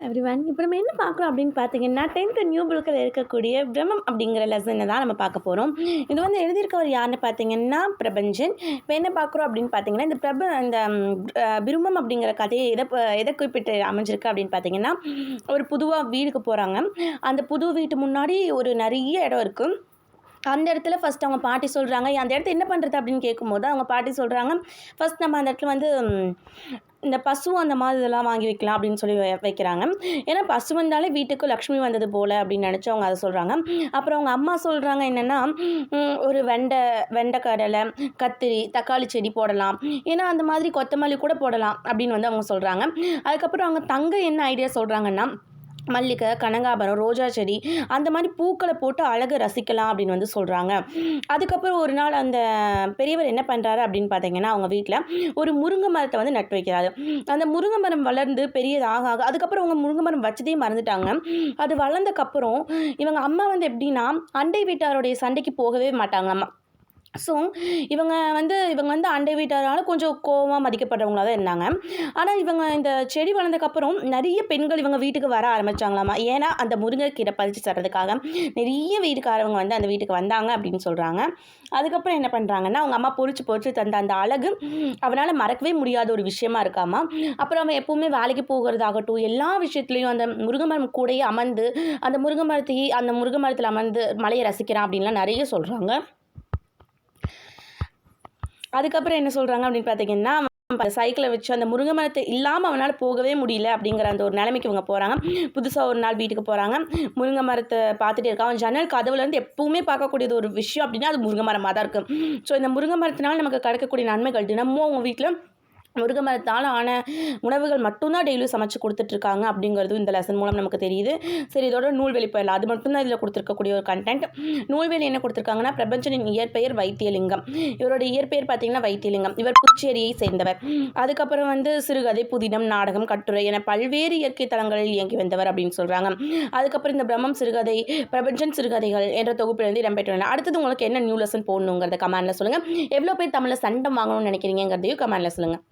Every one இப்போ நம்ம என்ன பார்க்குறோம் அப்படின்னு பார்த்தீங்கன்னா டென்த்து நியூ புக்கில் இருக்கக்கூடிய பிரம்மம் அப்படிங்கிற லெசனை தான் நம்ம பார்க்க போகிறோம் இது வந்து எழுதியிருக்கவர் யாருன்னு பார்த்தீங்கன்னா பிரபஞ்சன். இப்போ என்ன பார்க்குறோம் அப்படின்னு பார்த்தீங்கன்னா இந்த பிரப இந்த பிரம்மம் அப்படிங்கிற கதையை எதை எதை குறிப்பிட்டு அமைஞ்சிருக்கு அப்படின்னு பார்த்தீங்கன்னா ஒரு புதுவாக வீடுக்கு போகிறாங்க அந்த புது வீட்டு முன்னாடி ஒரு நிறைய இடம் இருக்குது அந்த இடத்துல ஃபஸ்ட் அவங்க பாட்டி சொல்கிறாங்க அந்த இடத்த என்ன பண்ணுறது அப்படின்னு கேட்கும்போது அவங்க பாட்டி சொல்கிறாங்க ஃபஸ்ட் நம்ம அந்த இடத்துல வந்து இந்த பசு அந்த மாதிரி இதெல்லாம் வாங்கி வைக்கலாம் அப்படின்னு சொல்லி வைக்கிறாங்க. ஏன்னா பசு வந்தாலே வீட்டுக்கு லக்ஷ்மி வந்தது போல் அப்படின்னு நினச்சி அவங்க அதை சொல்கிறாங்க அப்புறம் அவங்க அம்மா சொல்கிறாங்க என்னென்னா ஒரு வெண்டை வெண்டைக்கடலை கத்திரி தக்காளி செடி போடலாம். ஏன்னா அந்த மாதிரி கொத்தமல்லி கூட போடலாம் அப்படின்னு வந்து அவங்க சொல்கிறாங்க அதுக்கப்புறம் அவங்க தங்க என்ன ஐடியா சொல்கிறாங்கன்னா மல்லிகை கனகாபரம் ரோஜா செடி அந்த மாதிரி பூக்களை போட்டு அழகு ரசிக்கலாம் அப்படின்னு வந்து சொல்கிறாங்க அதுக்கப்புறம் ஒரு நாள் அந்த பெரியவர் என்ன பண்ணுறாரு அப்படின்னு பார்த்தீங்கன்னா அவங்க வீட்டில் ஒரு முருங்கை மரத்தை வந்து நட்டு வைக்கிறாரு. அந்த முருங்கை மரம் வளர்ந்து பெரியதாக ஆக அதுக்கப்புறம் அவங்க முருங்கை மரம் வச்சதே மறந்துட்டாங்க. அது வளர்ந்தக்கப்புறம் இவங்க அம்மா வந்து எப்படின்னா அண்டை வீட்டாருடைய சண்டைக்கு போகவே மாட்டாங்களாம்மா ஸோ இவங்க வந்து இவங்க வந்து அண்டை வீட்டாரால் கொஞ்சம் கோவமாக மதிக்கப்படுறவங்களா தான் இருந்தாங்க. ஆனால் இவங்க இந்த செடி வளர்ந்ததுக்கப்புறம் நிறைய பெண்கள் இவங்க வீட்டுக்கு வர ஆரம்பித்தாங்களாமா ஏன்னா அந்த முருங்கைக்கீரை பறித்து தர்றதுக்காக நிறைய வீட்டுக்காரவங்க வந்து அந்த வீட்டுக்கு வந்தாங்க அப்படின்னு சொல்கிறாங்க அதுக்கப்புறம் என்ன பண்ணுறாங்கன்னா அவங்க அம்மா பொறிச்சு பொறிச்சு தந்த அந்த அழகு அவனால் மறக்கவே முடியாத ஒரு விஷயமா இருக்காமா? அப்புறம் அவன் எப்போவுமே வேலைக்கு போகிறதாகட்டும் எல்லா விஷயத்துலையும் அந்த முருங்கை மரம் கூடயே அமர்ந்து அந்த முருங்கை மரத்தையே அந்த முருங்கை மரத்தில் அமர்ந்து மலையை ரசிக்கிறான் அப்படின்லாம் நிறைய சொல்கிறாங்க அதுக்கப்புறம் என்ன சொல்கிறாங்க அப்படின்னு பார்த்தீங்கன்னா சைக்கிளை வச்சு அந்த முருங்கை மரத்தை இல்லாமல் அவனால் போகவே முடியல அப்படிங்கிற அந்த ஒரு நிலைமைக்கு இவங்க போகிறாங்க புதுசாக ஒரு நாள் வீட்டுக்கு போகிறாங்க முருங்கை மரத்தை பார்த்துட்டே இருக்கான். அவன் ஜன்னல் கதவுல இருந்து எப்பவுமே பார்க்கக்கூடியது ஒரு விஷயம் அப்படின்னா அது முருங்கை மரமாக தான் இருக்கும் ஸோ இந்த முருங்கை மரத்தினால் நமக்கு கிடைக்கக்கூடிய நன்மைகள் தினமும் அவங்க வீட்டில் முருங்கை மரத்தால் ஆன உணவுகள் மட்டும்தான் டெய்லியும் சமைச்சு கொடுத்துட்ருக்காங்க அப்படிங்கிறது இந்த லெசன் மூலம் நமக்கு தெரியுது. சரி இதோட நூல்வெளி போயிடலாம். அது மட்டும்தான் இதில் கொடுத்துருக்கக்கூடிய ஒரு கண்டென்ட் நூல்வெளி என்ன கொடுத்துருக்காங்கன்னா பிரபஞ்சனின் இயற்பெயர் வைத்தியலிங்கம். இவரோட இயற்பெயர் பார்த்தீங்கன்னா வைத்தியலிங்கம். இவர் புதுச்சேரியை சேர்ந்தவர். அதுக்கப்புறம் வந்து சிறுகதை புதினம் நாடகம் கட்டுரை என பல்வேறு இயற்கை தளங்களில் இயங்கி வந்தவர் அப்படின்னு சொல்கிறாங்க அதுக்கப்புறம் இந்த பிரம்மம் சிறுகதை பிரபஞ்சன் சிறுகதைகள் என்ற தொகுப்பிலிருந்து இடம்பெற்றுள்ளன அடுத்தது உங்களுக்கு என்ன நியூ லெசன் போடணுங்கிறத கமெண்டில் சொல்லுங்கள் எவ்வளோ பேர் தமிழில் சண்டம் வாங்கணும்னு நினைக்கிறீங்கிறதையும் கமெண்டில் சொல்லுங்கள்